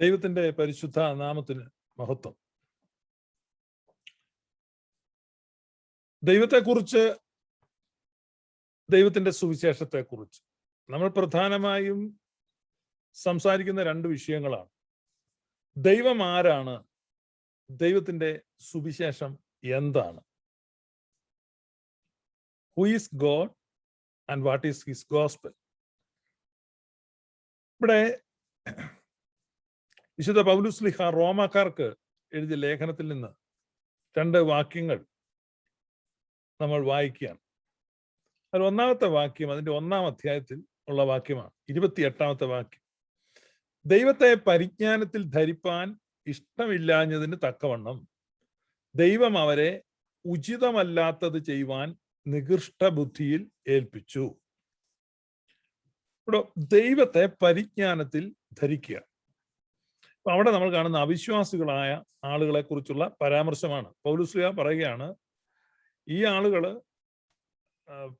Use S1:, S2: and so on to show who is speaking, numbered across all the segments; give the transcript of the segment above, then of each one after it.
S1: ദൈവത്തിന്റെ പരിശുദ്ധ നാമത്തിന് മഹത്വം. ദൈവത്തെക്കുറിച്ച് ദൈവത്തിന്റെ സുവിശേഷത്തെക്കുറിച്ച് നമ്മൾ പ്രധാനമായും സംസാരിക്കുന്ന രണ്ട് വിഷയങ്ങളാണ്. ദൈവം ആരാണ്? ദൈവത്തിന്റെ സുവിശേഷം എന്താണ്? Who is God and what is his gospel ഇവിടെ വിശുദ്ധ പൗലുസ്ലിഹ റോമാക്കാർക്ക് എഴുതിയ ലേഖനത്തിൽ നിന്ന് രണ്ട് വാക്യങ്ങൾ നമ്മൾ വായിക്കുകയാണ്. അതിൽ ഒന്നാമത്തെ വാക്യം അതിന്റെ ഒന്നാം അധ്യായത്തിൽ ഉള്ള വാക്യമാണ്. ഇരുപത്തി എട്ടാമത്തെ വാക്യം. ദൈവത്തെ പരിജ്ഞാനത്തിൽ ധരിപ്പാൻ ഇഷ്ടമില്ലാഞ്ഞതിന് തക്കവണ്ണം ദൈവം അവരെ ഉചിതമല്ലാത്തത് ചെയ്യുവാൻ നികൃഷ്ട ബുദ്ധിയിൽ ഏൽപ്പിച്ചു. ഇവിടെ ദൈവത്തെ പരിജ്ഞാനത്തിൽ ധരിക്കുക അവിടെ നമ്മൾ കാണുന്ന അവിശ്വാസികളായ ആളുകളെ കുറിച്ചുള്ള പരാമർശമാണ് പൗലുസ്ലിയ പറയുകയാണ് ഈ ആളുകൾ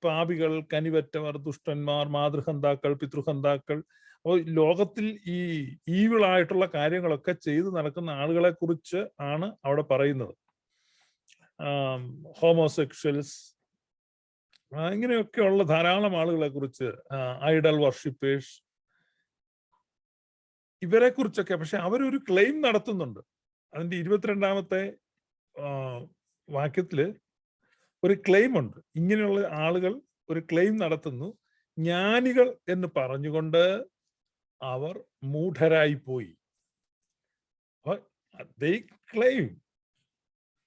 S1: പാപികൾ കനിവറ്റവർ ദുഷ്ടന്മാർ മാതൃഹന്താക്കൾ പിതൃഹന്താക്കൾ അപ്പോൾ ലോകത്തിൽ ഈ ഈവിളായിട്ടുള്ള കാര്യങ്ങളൊക്കെ ചെയ്തു നടക്കുന്ന ആളുകളെ കുറിച്ച് ആണ് അവിടെ പറയുന്നത്. ഹോമോസെക്ഷൽസ് ഇങ്ങനെയൊക്കെയുള്ള ധാരാളം ആളുകളെ കുറിച്ച് ഐഡൽ വർഷിപ്പേഴ്സ് ഇവരെ കുറിച്ചൊക്കെ പക്ഷെ അവരൊരു ക്ലെയിം നടത്തുന്നുണ്ട്. അതിന്റെ ഇരുപത്തിരണ്ടാമത്തെ വാക്യത്തിൽ ഒരു ക്ലെയിം ഉണ്ട് ഇങ്ങനെയുള്ള ആളുകൾ ഒരു ക്ലെയിം നടത്തുന്നു. ജ്ഞാനികൾ എന്ന് പറഞ്ഞുകൊണ്ട് അവർ മൂഢരായി പോയി ക്ലെയിം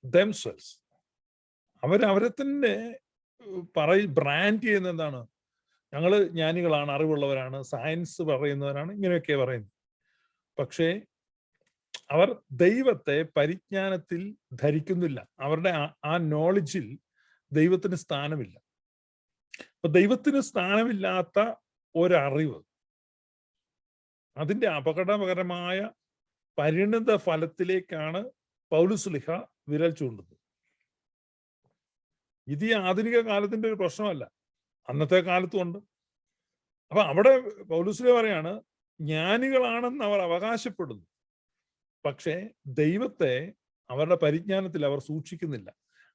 S1: ദംസെൽസ് അവർ അവരെ തന്നെ പറയ ബ്രാൻഡ് ചെയ്യുന്ന എന്താണ് ഞങ്ങൾ ജ്ഞാനികളാണ് അറിവുള്ളവരാണ് സയൻസ് പറയുന്നവരാണ് ഇങ്ങനെയൊക്കെ പറയുന്നത്. പക്ഷേ അവർ ദൈവത്തെ പരിജ്ഞാനത്തിൽ ധരിക്കുന്നില്ല. അവരുടെ ആ നോളജിൽ ദൈവത്തിന് സ്ഥാനമില്ല. അപ്പൊ ദൈവത്തിന് സ്ഥാനമില്ലാത്ത ഒരറിവ് അതിന്റെ അപകടകരമായ പരിണിത ഫലത്തിലേക്കാണ് പൗലുസ്ലിഹ വിരൽ ചൂണ്ടുന്നത്. ഇത് ഈ ആധുനിക കാലത്തിന്റെ ഒരു പ്രശ്നമല്ല. അന്നത്തെ കാലത്തും ഉണ്ട്. അപ്പൊ അവിടെ പൗലുസ്ലിഹ പറയാണ് ജ്ഞാനികളാണെന്ന് അവർ അവകാശപ്പെടുന്നു. പക്ഷേ ദൈവത്തെ അവരുടെ പരിജ്ഞാനത്തിൽ അവർ സൂക്ഷിക്കുന്നില്ല.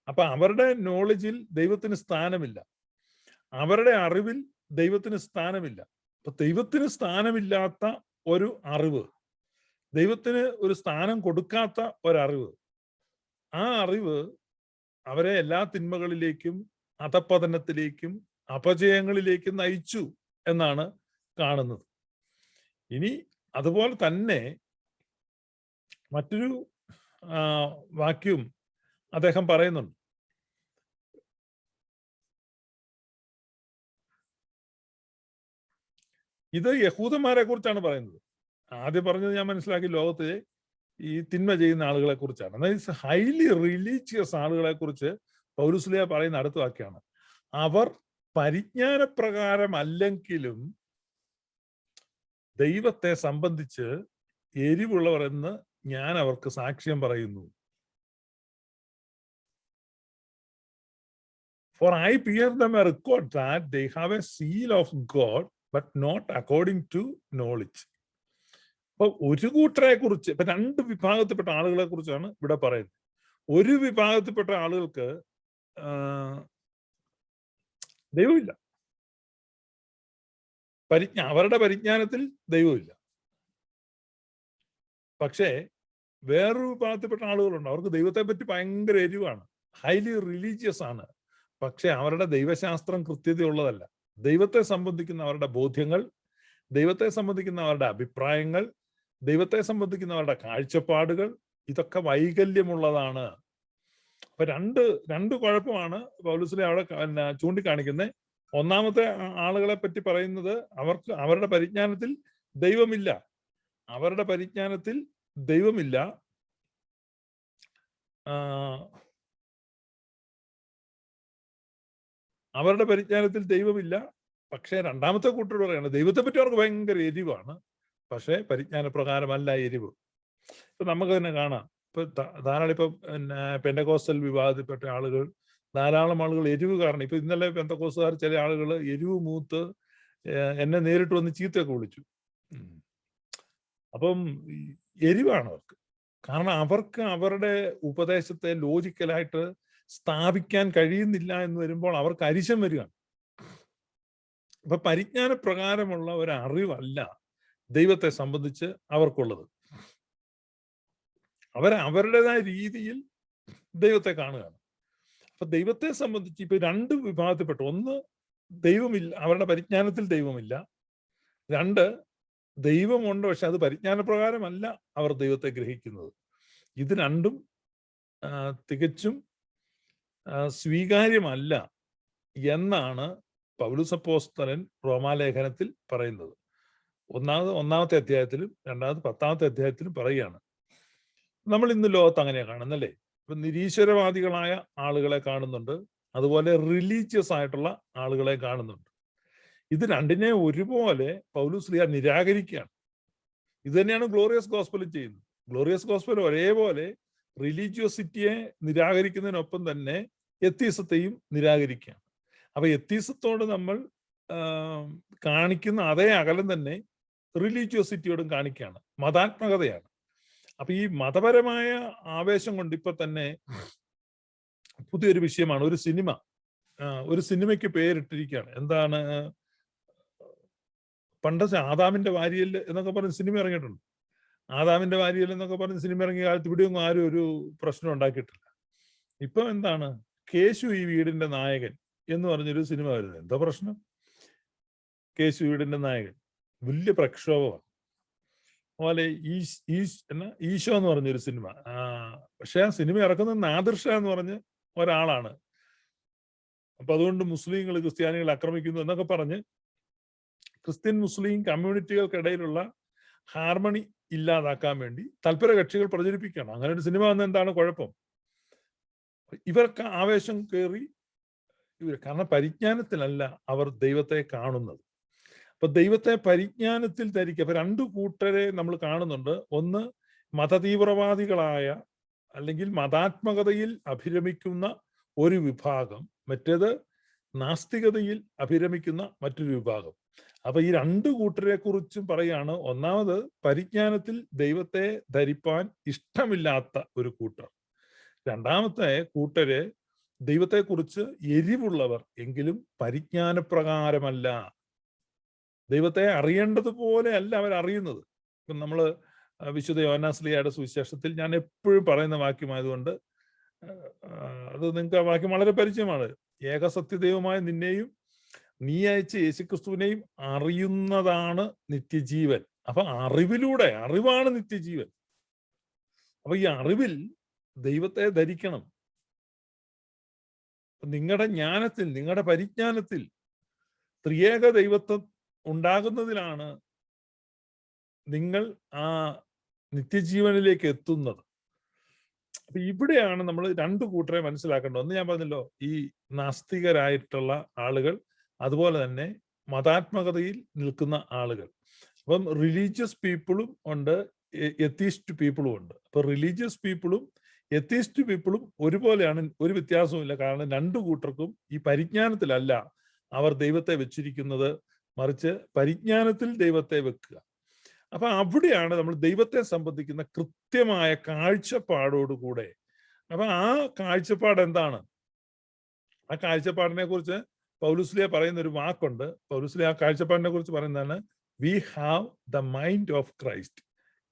S1: അപ്പൊ അവരുടെ നോളജിൽ ദൈവത്തിന് സ്ഥാനമില്ല. അവരുടെ അറിവിൽ ദൈവത്തിന് സ്ഥാനമില്ല. അപ്പൊ ദൈവത്തിന് സ്ഥാനമില്ലാത്ത ഒരു അറിവ് ദൈവത്തിന് ഒരു സ്ഥാനം കൊടുക്കാത്ത ഒരറിവ് ആ അറിവ് അവരെ എല്ലാ തിന്മകളിലേക്കും അധപതനത്തിലേക്കും അപജയങ്ങളിലേക്കും നയിച്ചു എന്നാണ് കാണുന്നത്. ഇനി അതുപോലെ തന്നെ മറ്റൊരു വാക്യവും അദ്ദേഹം പറയുന്നുണ്ട്. ഇത് യഹൂദന്മാരെ കുറിച്ചാണ് പറയുന്നത്. ആദ്യം പറഞ്ഞത് ഞാൻ മനസ്സിലാക്കി ലോകത്ത് ഈ തിന്മ ചെയ്യുന്ന ആളുകളെ കുറിച്ചാണ്. എന്നാൽ ഹൈലി റിലീജിയസ് ആളുകളെ കുറിച്ച് പൗരുസ്ലിയ പറയുന്ന അടുത്ത വാക്യാണ് അവർ പരിജ്ഞാനപ്രകാരമല്ലെങ്കിലും ദൈവത്തെ സംബന്ധിച്ച് എരിവുള്ളവർ എന്ന് ഞാൻ അവർക്ക് സാക്ഷ്യം പറയുന്നു. For I bear them a record that they have a seal of God, but not according. അപ്പൊ ഒരു കൂട്ടരെ കുറിച്ച് ഇപ്പൊ രണ്ട് വിഭാഗത്തിൽപ്പെട്ട ആളുകളെ കുറിച്ചാണ് ഇവിടെ പറയുന്നത്. ഒരു വിഭാഗത്തിൽപ്പെട്ട ആളുകൾക്ക് ദൈവമില്ല. പരിജ്ഞ അവരുടെ പരിജ്ഞാനത്തിൽ ദൈവമില്ല. പക്ഷേ വേറൊരു വിഭാഗത്തിൽപ്പെട്ട ആളുകളുണ്ട്. അവർക്ക് ദൈവത്തെ പറ്റി ഭയങ്കര എരിവാണ്. ഹൈലി റിലീജിയസ് ആണ്. പക്ഷെ അവരുടെ ദൈവശാസ്ത്രം കൃത്യതയുള്ളതല്ല. ദൈവത്തെ സംബന്ധിക്കുന്ന അവരുടെ ബോധ്യങ്ങൾ ദൈവത്തെ സംബന്ധിക്കുന്ന അവരുടെ അഭിപ്രായങ്ങൾ ദൈവത്തെ സംബന്ധിക്കുന്ന അവരുടെ കാഴ്ചപ്പാടുകൾ ഇതൊക്കെ വൈകല്യമുള്ളതാണ്. അപ്പൊ രണ്ട് രണ്ട് കുഴപ്പമാണ് പൗലൂസിലെ അവിടെ ചൂണ്ടിക്കാണിക്കുന്നത് ഒന്നാമത്തെ ആളുകളെ പറ്റി പറയുന്നത് അവർക്ക് അവരുടെ പരിജ്ഞാനത്തിൽ ദൈവമില്ല. അവരുടെ പരിജ്ഞാനത്തിൽ ദൈവമില്ല. അവരുടെ പരിജ്ഞാനത്തിൽ ദൈവമില്ല. പക്ഷേ രണ്ടാമത്തെ കൂട്ടർ പറയാണ് ദൈവത്തെ പറ്റി അവർക്ക് ഭയങ്കര എരിവാണ്. പക്ഷേ പരിജ്ഞാന പ്രകാരമല്ല എരിവ്. ഇപ്പൊ നമുക്ക് തന്നെ കാണാം. ഇപ്പൊ ധാരാളം ഇപ്പൊ പിന്നെ പെൻഡകോസ്റ്റൽ വിവാദത്തിൽപ്പെട്ട ആളുകൾ ധാരാളം ആളുകൾ എരിവ് കാരണം. ഇപ്പൊ ഇന്നലെ പെന്തക്കോസുകാർ ചില ആളുകൾ എരിവ് മൂത്ത് എന്നെ നേരിട്ട് വന്ന് ചീത്തയൊക്കെ വിളിച്ചു. അപ്പം എരിവാണ് അവർക്ക്. കാരണം അവർക്ക് അവരുടെ ഉപദേശത്തെ ലോജിക്കലായിട്ട് സ്ഥാപിക്കാൻ കഴിയുന്നില്ല എന്ന് വരുമ്പോൾ അവർക്ക് അരിശം വരികയാണ്. അപ്പൊ പരിജ്ഞാന പ്രകാരമുള്ള ഒരു അറിവല്ല ദൈവത്തെ സംബന്ധിച്ച് അവർക്കുള്ളത്. അവർ അവരുടേതായ രീതിയിൽ ദൈവത്തെ കാണുകയാണ്. അപ്പൊ ദൈവത്തെ സംബന്ധിച്ച് ഇപ്പൊ രണ്ട് വിഭാഗത്തിൽപ്പെട്ടു. ഒന്ന് ദൈവമില്ല അവരുടെ പരിജ്ഞാനത്തിൽ ദൈവമില്ല. രണ്ട് ദൈവമുണ്ട് പക്ഷെ അത് പരിജ്ഞാനപ്രകാരമല്ല അവർ ദൈവത്തെ ഗ്രഹിക്കുന്നത്. ഇത് രണ്ടും തികച്ചും സ്വീകാര്യമല്ല എന്നാണ് പൗലുസപ്പോസ്തലൻ റോമാലേഖനത്തിൽ പറയുന്നത്. ഒന്നാമത് ഒന്നാമത്തെ അധ്യായത്തിലും രണ്ടാമത് പത്താമത്തെ അധ്യായത്തിലും പറയുകയാണ്. നമ്മൾ ഇന്ന് ലോകത്ത് അങ്ങനെയാ കാണുന്നല്ലേ ഇപ്പൊ നിരീശ്വരവാദികളായ ആളുകളെ കാണുന്നുണ്ട്. അതുപോലെ റിലീജിയസ് ആയിട്ടുള്ള ആളുകളെ കാണുന്നുണ്ട്. ഇത് രണ്ടിനെ ഒരുപോലെ പൗലുസ്ലിയ നിരാകരിക്കുകയാണ്. ഇത് തന്നെയാണ് ഗ്ലോറിയസ് ഗോസ്പലും ചെയ്യുന്നത്. ഗ്ലോറിയസ് ഗോസ്പൽ ഒരേപോലെ റിലീജിയോസിറ്റിയെ നിരാകരിക്കുന്നതിനൊപ്പം തന്നെ എത്തീസത്തെയും നിരാകരിക്കുകയാണ്. അപ്പൊ എത്തീസത്തോട് നമ്മൾ കാണിക്കുന്ന അതേ അകലം തന്നെ റിലീജിയോസിറ്റിയോടും കാണിക്കുകയാണ്. മതാത്മകതയാണ്. അപ്പൊ ഈ മതപരമായ ആവേശം കൊണ്ട് ഇപ്പൊ തന്നെ പുതിയൊരു വിഷയമാണ്. ഒരു സിനിമ. ഒരു സിനിമയ്ക്ക് പേരിട്ടിരിക്കുകയാണ്. എന്താണ് പണ്ട് ആദാമിന്റെ വാരിയൽ എന്നൊക്കെ പറഞ്ഞ് സിനിമ ഇറങ്ങിയിട്ടുണ്ട്. ആദാമിന്റെ വാരിയൽ എന്നൊക്കെ പറഞ്ഞ് സിനിമ ഇറങ്ങിയ കാലത്ത് ഇവിടെയൊന്നും ആരും ഒരു പ്രശ്നം ഉണ്ടാക്കിയിട്ടില്ല. ഇപ്പൊ എന്താണ് കേശു ഈ വീടിന്റെ നായകൻ എന്ന് പറഞ്ഞൊരു സിനിമ വരുന്നത് എന്താ പ്രശ്നം? കേശു വീടിന്റെ നായകൻ. വലിയ പ്രക്ഷോഭമാണ്. അതുപോലെ എന്നാ ഈശോ എന്ന് പറഞ്ഞൊരു സിനിമ. പക്ഷെ ആ സിനിമ ഇറക്കുന്നത് നാദിർഷ എന്ന് പറഞ്ഞ ഒരാളാണ്. അപ്പൊ അതുകൊണ്ട് മുസ്ലിങ്ങൾ ക്രിസ്ത്യാനികൾ ആക്രമിക്കുന്നു എന്നൊക്കെ പറഞ്ഞ് ക്രിസ്ത്യൻ മുസ്ലിം കമ്മ്യൂണിറ്റികൾക്കിടയിലുള്ള ഹാർമണി ഇല്ലാതാക്കാൻ വേണ്ടി തൽപര കക്ഷികൾ പ്രചരിപ്പിക്കണം. അങ്ങനെ ഒരു സിനിമ വന്ന എന്താണ് കുഴപ്പം? ഇവർക്ക് ആവേശം കയറി ഇവർ കാരണം പരിജ്ഞാനത്തിലല്ല അവർ ദൈവത്തെ കാണുന്നത്. അപ്പൊ ദൈവത്തെ പരിജ്ഞാനത്തിൽ ധരിക്കുക. അപ്പൊ രണ്ടു കൂട്ടരെ നമ്മൾ കാണുന്നുണ്ട്. ഒന്ന് മതതീവ്രവാദികളായ അല്ലെങ്കിൽ മതാത്മകതയിൽ അഭിരമിക്കുന്ന ഒരു വിഭാഗം മറ്റേത് നാസ്തികതയിൽ അഭിരമിക്കുന്ന മറ്റൊരു വിഭാഗം. അപ്പൊ ഈ രണ്ടു കൂട്ടരെ കുറിച്ചും പറയാണ്. ഒന്നാമത് പരിജ്ഞാനത്തിൽ ദൈവത്തെ ധരിപ്പാൻ ഇഷ്ടമില്ലാത്ത ഒരു കൂട്ടർ. രണ്ടാമത്തെ കൂട്ടര് ദൈവത്തെക്കുറിച്ച് എരിവുള്ളവർ എങ്കിലും പരിജ്ഞാനപ്രകാരമല്ല. ദൈവത്തെ അറിയേണ്ടതുപോലെ അല്ല അവർ അറിയുന്നത് ഇപ്പം നമ്മൾ വിശുദ്ധ യോനാസ്ലിയുടെ സുവിശേഷത്തിൽ ഞാൻ എപ്പോഴും പറയുന്ന വാക്യമായതുകൊണ്ട് അത് നിങ്ങൾക്ക് ആ വാക്യം വളരെ പരിചയമാണ്. ഏകസത്യദൈവമായ നിന്നെയും നീ അയച്ച യേശുക്രിസ്തുവിനെയും അറിയുന്നതാണ് നിത്യജീവൻ. അപ്പൊ അറിവിലൂടെ അറിവാണ് നിത്യജീവൻ. അപ്പൊ ഈ അറിവിൽ ദൈവത്തെ ധരിക്കണം. നിങ്ങളുടെ ജ്ഞാനത്തിൽ നിങ്ങളുടെ പരിജ്ഞാനത്തിൽ ത്രിയേക ദൈവത്വം ഉണ്ടാകുന്നതിലാണ് നിങ്ങൾ ആ നിത്യജീവനിലേക്ക് എത്തുന്നത്. അപ്പൊ ഇവിടെയാണ് നമ്മൾ രണ്ടു കൂട്ടരെ മനസ്സിലാക്കേണ്ടത്. ഒന്ന് ഞാൻ പറഞ്ഞല്ലോ ഈ നാസ്തികരായിട്ടുള്ള ആളുകൾ അതുപോലെ തന്നെ മതാത്മകതയിൽ നിൽക്കുന്ന ആളുകൾ. അപ്പം റിലീജിയസ് പീപ്പിളും ഉണ്ട് എത്തീസ്റ്റ് പീപ്പിളും ഉണ്ട്. അപ്പൊ റിലീജിയസ് പീപ്പിളും എത്തീസ്റ്റ് പീപ്പിളും ഒരുപോലെയാണ് ഒരു വ്യത്യാസവുമില്ല. കാരണം രണ്ടു കൂട്ടർക്കും ഈ പരിജ്ഞാനത്തിലല്ല അവർ ദൈവത്തെ വെച്ചിരിക്കുന്നത്. മറിച്ച് പരിജ്ഞാനത്തിൽ ദൈവത്തെ വെക്കുക. അപ്പൊ അവിടെയാണ് നമ്മൾ ദൈവത്തെ സംബന്ധിക്കുന്ന കൃത്യമായ കാഴ്ചപ്പാടോടുകൂടെ. അപ്പൊ ആ കാഴ്ചപ്പാട് എന്താണ്? ആ കാഴ്ചപ്പാടിനെ കുറിച്ച് പൗലുസ്ലിയ പറയുന്ന ഒരു വാക്കുണ്ട്. പൗലുസ്ലിയ ആ കാഴ്ചപ്പാടിനെ കുറിച്ച് പറയുന്നതാണ് we have the mind of Christ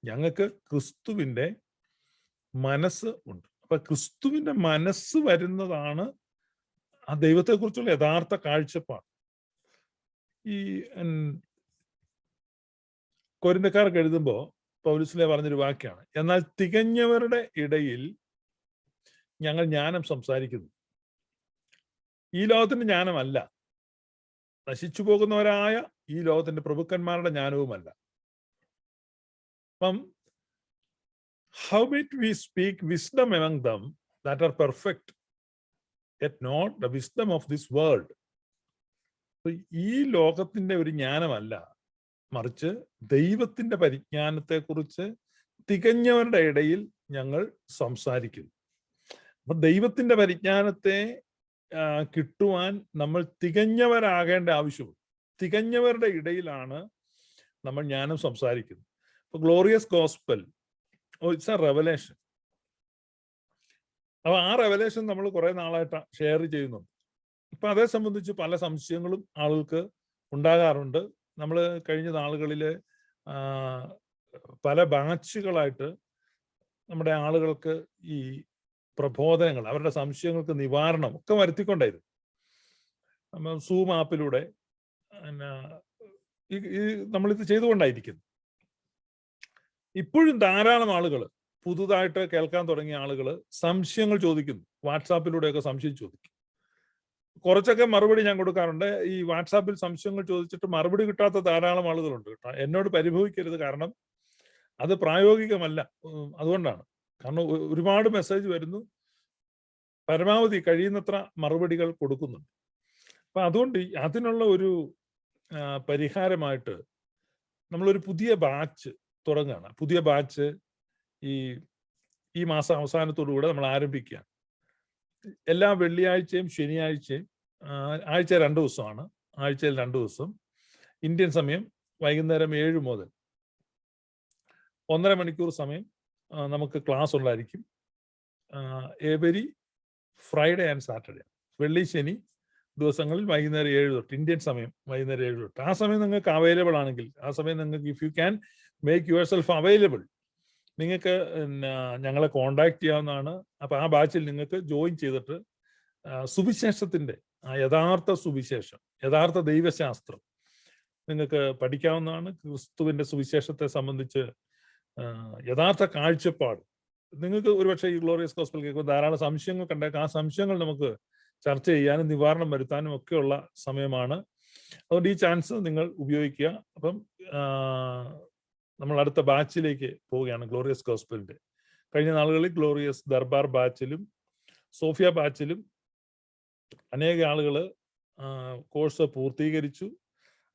S1: ഞങ്ങൾക്ക് ക്രിസ്തുവിന്റെ മനസ്സ് ഉണ്ട്. അപ്പൊ ക്രിസ്തുവിന്റെ മനസ്സ് വരുന്നതാണ് ആ ദൈവത്തെക്കുറിച്ചുള്ള യഥാർത്ഥ കാഴ്ചപ്പാട്. ഈ കൊരിന്തക്കാർക്ക് എഴുതുമ്പോ പൗലുസിലെ പറഞ്ഞൊരു വാക്യാണ് എന്നാൽ തികഞ്ഞവരുടെ ഇടയിൽ ഞങ്ങൾ ജ്ഞാനം സംസാരിക്കുന്നു. ഈ ലോകത്തിന്റെ ജ്ഞാനമല്ല. നശിച്ചു പോകുന്നവരായ ഈ ലോകത്തിന്റെ പ്രഭുക്കന്മാരുടെ ജ്ഞാനവുമല്ല. അപ്പം howbeit we speak wisdom among them that are perfect yet not the wisdom of this world ഈ ലോകത്തിന്റെ ഒരു ജ്ഞാനമല്ല. മറിച്ച് ദൈവത്തിന്റെ പരിജ്ഞാനത്തെ കുറിച്ച് തികഞ്ഞവരുടെ ഇടയിൽ ഞങ്ങൾ സംസാരിക്കുന്നു അപ്പൊ ദൈവത്തിന്റെ പരിജ്ഞാനത്തെ കിട്ടുവാൻ നമ്മൾ തികഞ്ഞവരാകേണ്ട ആവശ്യമുണ്ട്. തികഞ്ഞവരുടെ ഇടയിലാണ് നമ്മൾ ജ്ഞാനം സംസാരിക്കുന്നത്. Glorious gospel it's a revelation. അപ്പൊ ആ റെവലേഷൻ നമ്മൾ കുറെ നാളായിട്ട് ഷെയർ ചെയ്യുന്നുണ്ട്. ഇപ്പൊ അതേ സംബന്ധിച്ച് പല സംശയങ്ങളും ആളുകൾക്ക് ഉണ്ടാകാറുണ്ട്. നമ്മൾ കഴിഞ്ഞ നാളുകളിലെ പല ബാച്ചുകളായിട്ട് നമ്മുടെ ആളുകൾക്ക് ഈ പ്രബോധനങ്ങൾ അവരുടെ സംശയങ്ങൾക്ക് നിവാരണം ഒക്കെ വരുത്തിക്കൊണ്ടായിരുന്നു. നമ്മൾ സൂം ആപ്പിലൂടെ ഈ നമ്മളിത് ചെയ്തുകൊണ്ടായിരിക്കുന്നു. ഇപ്പോഴും ധാരാളം ആളുകൾ പുതുതായിട്ട് കേൾക്കാൻ തുടങ്ങിയ ആളുകൾ സംശയങ്ങൾ ചോദിക്കുന്നു. വാട്സാപ്പിലൂടെയൊക്കെ സംശയം ചോദിക്കും. കുറച്ചൊക്കെ മറുപടി ഞാൻ കൊടുക്കാറുണ്ട്. ഈ വാട്സാപ്പിൽ സംശയങ്ങൾ ചോദിച്ചിട്ട് മറുപടി കിട്ടാത്ത ധാരാളം ആളുകളുണ്ട് കേട്ടോ. എന്നോട് പരിഭവിക്കരുത് കാരണം അത് പ്രായോഗികമല്ല. അതുകൊണ്ടാണ്. കാരണം ഒരുപാട് മെസ്സേജ് വരുന്നു. പരമാവധി കഴിയുന്നത്ര മറുപടികൾ കൊടുക്കുന്നുണ്ട്. അപ്പൊ അതുകൊണ്ട് അതിനുള്ള ഒരു പരിഹാരമായിട്ട് നമ്മളൊരു പുതിയ ബാച്ച് തുടങ്ങുകയാണ് പുതിയ ബാച്ച് ഈ ഈ മാസം അവസാനത്തോടുകൂടെ നമ്മൾ ആരംഭിക്കുകയാണ്. എല്ലാ വെള്ളിയാഴ്ചയും ശനിയാഴ്ചയും ആഴ്ച രണ്ട് ദിവസമാണ്. ആഴ്ചയിൽ രണ്ട് ദിവസം. ഇന്ത്യൻ സമയം വൈകുന്നേരം ഏഴ് മുതൽ ഒന്നര മണിക്കൂർ സമയം നമുക്ക് ക്ലാസ് ഉള്ളതായിരിക്കും. Every Friday and Saturday. വെള്ളി ശനി ദിവസങ്ങളിൽ വൈകുന്നേരം ഏഴ് തൊട്ട് ഇന്ത്യൻ സമയം വൈകുന്നേരം ഏഴ് തൊട്ട്. ആ സമയം നിങ്ങൾക്ക് അവൈലബിൾ ആണെങ്കിൽ ആ സമയം നിങ്ങൾക്ക് if you can make yourself available നിങ്ങൾക്ക് ഞങ്ങളെ കോണ്ടാക്ട് ചെയ്യാവുന്നതാണ്. അപ്പൊ ആ ബാച്ചിൽ നിങ്ങൾക്ക് ജോയിൻ ചെയ്തിട്ട് സുവിശേഷത്തിന്റെ യഥാർത്ഥ സുവിശേഷം യഥാർത്ഥ ദൈവശാസ്ത്രം നിങ്ങൾക്ക് പഠിക്കാവുന്നതാണ്. ക്രിസ്തുവിന്റെ സുവിശേഷത്തെ സംബന്ധിച്ച് യഥാർത്ഥ കാഴ്ചപ്പാട്. നിങ്ങൾക്ക് ഒരുപക്ഷെ ഈ ഗ്ലോറിയസ് ഗോസ്പൽ കേൾക്കുമ്പോൾ ധാരാളം സംശയങ്ങൾ കണ്ടേക്കാം. ആ സംശയങ്ങൾ നമുക്ക് ചർച്ച ചെയ്യാനും നിവാരണം വരുത്താനും ഒക്കെയുള്ള സമയമാണ്. അതുകൊണ്ട് ഈ ചാൻസ് നിങ്ങൾ ഉപയോഗിക്കുക. അപ്പം നമ്മൾ അടുത്ത ബാച്ചിലേക്ക് പോവുകയാണ് ഗ്ലോറിയസ് ഗോസ്പലിന്റെ കഴിഞ്ഞ നാളുകളിൽ ഗ്ലോറിയസ് ദർബാർ ബാച്ചിലും സോഫിയ ബാച്ചിലും അനേക ആളുകൾ കോഴ്സ് പൂർത്തീകരിച്ചു.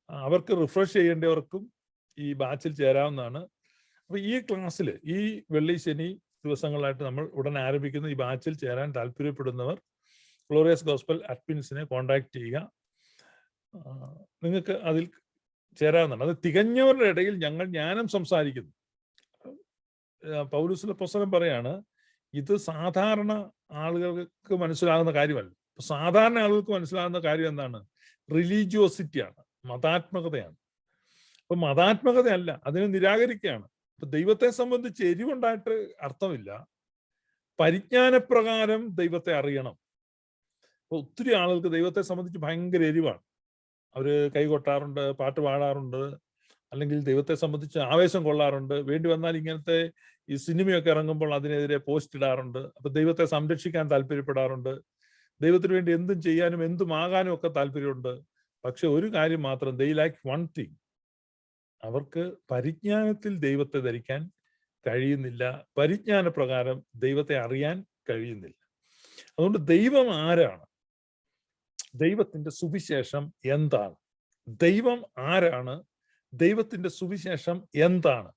S1: അവർക്ക് റിഫ്രഷ് ചെയ്യേണ്ടവർക്കും ഈ ബാച്ചിൽ ചേരാവുന്നതാണ്. അപ്പൊ ഈ ക്ലാസ്സിൽ ഈ വെള്ളി ശനി ദിവസങ്ങളായിട്ട് നമ്മൾ ഉടൻ ആരംഭിക്കുന്ന ഈ ബാച്ചിൽ ചേരാൻ താല്പര്യപ്പെടുന്നവർ ഗ്ലോറിയസ് ഗോസ്പൽ അഡ്മിൻസിനെ കോൺടാക്ട് ചെയ്യുക. നിങ്ങൾക്ക് അതിൽ ചേരാവുന്നതാണ് അത് തികഞ്ഞവരുടെ ഇടയിൽ ഞങ്ങൾ ജ്ഞാനം സംസാരിക്കുന്നു. പൗലൂസിലെ പുസ്തകം പറയാണ് ഇത് സാധാരണ ആളുകൾക്ക് മനസ്സിലാകുന്ന കാര്യമല്ല. സാധാരണ ആളുകൾക്ക് മനസ്സിലാകുന്ന കാര്യം എന്താണ്? റിലീജിയോസിറ്റിയാണ് മതാത്മകതയാണ്. അപ്പൊ മതാത്മകതയല്ല അതിനെ നിരാകരിക്കുകയാണ്. ഇപ്പൊ ദൈവത്തെ സംബന്ധിച്ച് എരിവുണ്ടായിട്ട് അർത്ഥമില്ല. പരിജ്ഞാനപ്രകാരം ദൈവത്തെ അറിയണം. അപ്പൊ ഒത്തിരി ആളുകൾക്ക് ദൈവത്തെ സംബന്ധിച്ച് ഭയങ്കര എരിവാണ്. അവർ കൈകൊട്ടാറുണ്ട് പാട്ട് പാടാറുണ്ട് അല്ലെങ്കിൽ ദൈവത്തെ സംബന്ധിച്ച് ആവേശം കൊള്ളാറുണ്ട്. വേണ്ടി വന്നാൽ ഇങ്ങനത്തെ ഈ സിനിമയൊക്കെ ഇറങ്ങുമ്പോൾ അതിനെതിരെ പോസ്റ്റ് ഇടാറുണ്ട്. അപ്പൊ ദൈവത്തെ സംരക്ഷിക്കാൻ താല്പര്യപ്പെടാറുണ്ട്. ദൈവത്തിന് വേണ്ടി എന്തും ചെയ്യാനും എന്തും ആകാനും ഒക്കെ താല്പര്യമുണ്ട്. പക്ഷെ ഒരു കാര്യം മാത്രം ദൈ ലൈക്ക് വൺ തിങ് അവർക്ക് പരിജ്ഞാനത്തിൽ ദൈവത്തെ ധരിക്കാൻ കഴിയുന്നില്ല. പരിജ്ഞാന പ്രകാരം ദൈവത്തെ അറിയാൻ കഴിയുന്നില്ല. അതുകൊണ്ട് ദൈവം ആരാണ്? ദൈവത്തിന്റെ സുവിശേഷം എന്താണ്? ദൈവം ആരാണ്? ദൈവത്തിന്റെ സുവിശേഷം എന്താണ്?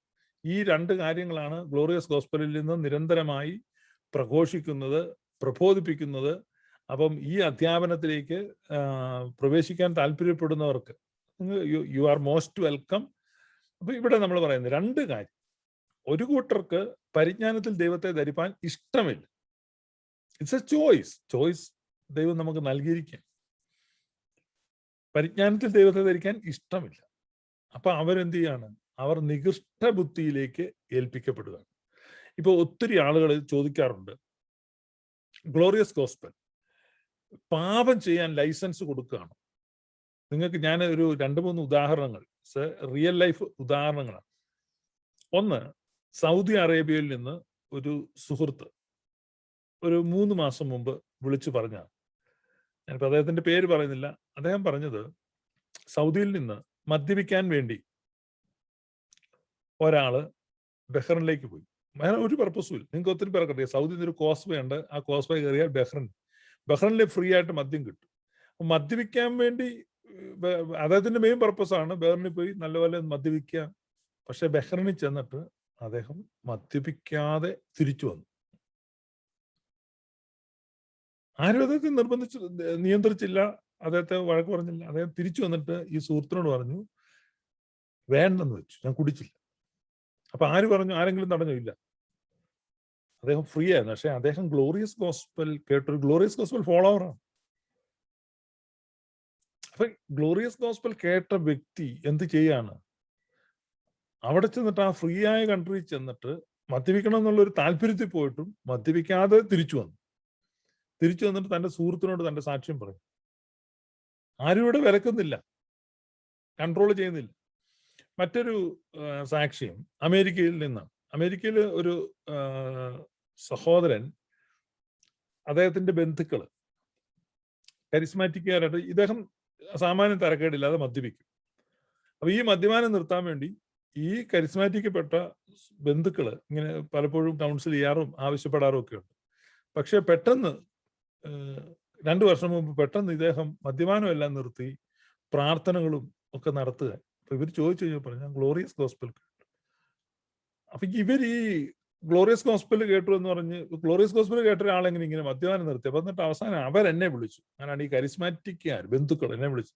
S1: ഈ രണ്ട് കാര്യങ്ങളാണ് ഗ്ലോറിയസ് ഗോസ്പലിൽ നിന്ന് നിരന്തരമായി പ്രഘോഷിക്കുന്നത് പ്രബോധിപ്പിക്കുന്നത്. അപ്പം ഈ അധ്യാപനത്തിലേക്ക് പ്രവേശിക്കാൻ താല്പര്യപ്പെടുന്നവർക്ക് യു ആർ മോസ്റ്റ് വെൽക്കം. അപ്പൊ ഇവിടെ നമ്മൾ പറയുന്നത് രണ്ട് കാര്യം. ഒരു കൂട്ടർക്ക് പരിജ്ഞാനത്തിൽ ദൈവത്തെ ധരിപ്പാൻ ഇഷ്ടമില്ല. ഇറ്റ്സ് എ ചോയ്സ് ചോയ്സ് ദൈവം നമുക്ക് നൽകിയിരിക്കും പരിജ്ഞാനത്തിൽ ദൈവത്തെ ധരിക്കാൻ ഇഷ്ടമില്ല. അപ്പൊ അവരെന്ത് ചെയ്യാണ് അവർ നികൃഷ്ട ബുദ്ധിയിലേക്ക് ഏൽപ്പിക്കപ്പെടുകയാണ് ഇപ്പൊ ഒത്തിരി ആളുകൾ ചോദിക്കാറുണ്ട് ഗ്ലോറിയസ് ഗോസ്പൽ പാപം ചെയ്യാൻ ലൈസൻസ് കൊടുക്കുകയാണ്? നിങ്ങൾക്ക് ഞാൻ ഒരു രണ്ട് മൂന്ന് ഉദാഹരണങ്ങൾ റിയൽ ലൈഫ് ഉദാഹരണങ്ങളാണ്. ഒന്ന് സൗദി അറേബ്യയിൽ നിന്ന് ഒരു സുഹൃത്ത് ഒരു മൂന്ന് മാസം മുമ്പ് വിളിച്ചു പറഞ്ഞ ഞാനിപ്പോ അദ്ദേഹത്തിന്റെ പേര് പറയുന്നില്ല അദ്ദേഹം പറഞ്ഞത് സൗദിയിൽ നിന്ന് മദ്യപിക്കാൻ വേണ്ടി ഒരാൾ ബഹ്റിനിലേക്ക് പോയി. വേറെ ഒരു പർപ്പസും ഇല്ല. നിങ്ങൾക്ക് ഒത്തിരി പേർക്ക് അറിയാം സൗദിയിൽ ഒരു കോസ്വേ ഉണ്ട്. ആ കോസ്വേ കയറിയാൽ ബഹ്റിൻ. ബഹ്റിനിൽ ഫ്രീ ആയിട്ട് മദ്യം കിട്ടും. മദ്യപിക്കാൻ വേണ്ടി അദ്ദേഹത്തിന്റെ മെയിൻ പർപ്പസ് ആണ് ബഹ്റിനിൽ പോയി നല്ലപോലെ മദ്യപിക്കുക. പക്ഷെ ബഹ്റിനിൽ ചെന്നിട്ട് അദ്ദേഹം മദ്യപിക്കാതെ തിരിച്ചു വന്നു. ആരും അദ്ദേഹത്തെ നിർബന്ധിച്ചു നിയന്ത്രിച്ചില്ല. അദ്ദേഹത്തെ വഴക്ക് പറഞ്ഞില്ല. അദ്ദേഹം തിരിച്ചു വന്നിട്ട് ഈ സുഹൃത്തിനോട് പറഞ്ഞു വേണ്ടെന്ന് വെച്ചു. ഞാൻ കുടിച്ചില്ല. അപ്പൊ ആര് പറഞ്ഞു? ആരെങ്കിലും തടഞ്ഞു? ഇല്ല. അദ്ദേഹം ഫ്രീ ആയിരുന്നു. പക്ഷെ അദ്ദേഹം ഗ്ലോറിയസ് ഗോസ്പൽ കേട്ടൊരു ഗ്ലോറിയസ് ഗോസ്പൽ ഫോളോവറാണ് അപ്പൊ ഗ്ലോറിയസ് ഗോസ്പൽ കേട്ട വ്യക്തി എന്ത് ചെയ്യാണ്? അവിടെ ചെന്നിട്ട് ആ ഫ്രീ ആയ കൺട്രിയിൽ ചെന്നിട്ട് മദ്യപിക്കണം എന്നുള്ള ഒരു താല്പര്യത്തിൽ പോയിട്ടും മദ്യപിക്കാതെ തിരിച്ചു വന്നു. തിരിച്ചു വന്നിട്ട് തന്റെ സുഹൃത്തിനോട് തന്റെ സാക്ഷ്യം പറയും. ആരും ഇവിടെ വിലക്കുന്നില്ല. കൺട്രോൾ ചെയ്യുന്നില്ല. മറ്റൊരു സാക്ഷ്യം അമേരിക്കയിൽ നിന്നാണ്. അമേരിക്കയിൽ ഒരു സഹോദരൻ അദ്ദേഹത്തിന്റെ ബന്ധുക്കൾ കരിസ്മാറ്റിക്കുകാരായിട്ട് ഇദ്ദേഹം സാമാന്യം തരക്കേടില്ലാതെ മദ്യപിക്കും. അപ്പൊ ഈ മദ്യപാനം നിർത്താൻ വേണ്ടി ഈ കരിസ്മാറ്റിക്കപ്പെട്ട ബന്ധുക്കൾ ഇങ്ങനെ പലപ്പോഴും കൗൺസിൽ ചെയ്യാറും ആവശ്യപ്പെടാറും ഒക്കെ ഉണ്ട് പക്ഷെ പെട്ടെന്ന് രണ്ടു വർഷം മുമ്പ് പെട്ടെന്ന് ഇദ്ദേഹം മദ്യപാനം എല്ലാം നിർത്തി പ്രാർത്ഥനകളും ഒക്കെ നടത്തുക. അപ്പൊ ഇവർ ചോദിച്ചു പറഞ്ഞു ഞാൻ ഗ്ലോറിയസ് ഗോസ്പൽ കേട്ടു. അപ്പൊ ഇവർ ഈ ഗ്ലോറിയസ് ഗോസ്പൽ കേട്ടു എന്ന് പറഞ്ഞ് ഗ്ലോറിയസ് ഗോസ്പൽ കേട്ട ഒരാളെങ്ങനെ ഇങ്ങനെ മദ്യപാനം നിർത്തി. അപ്പൊ എന്നിട്ട് അവസാനം അവരെന്നെ വിളിച്ചു. ഞാനാണ് ഈ കരിസ്മാറ്റിക്കാർ ബന്ധുക്കൾ എന്നെ വിളിച്ചു.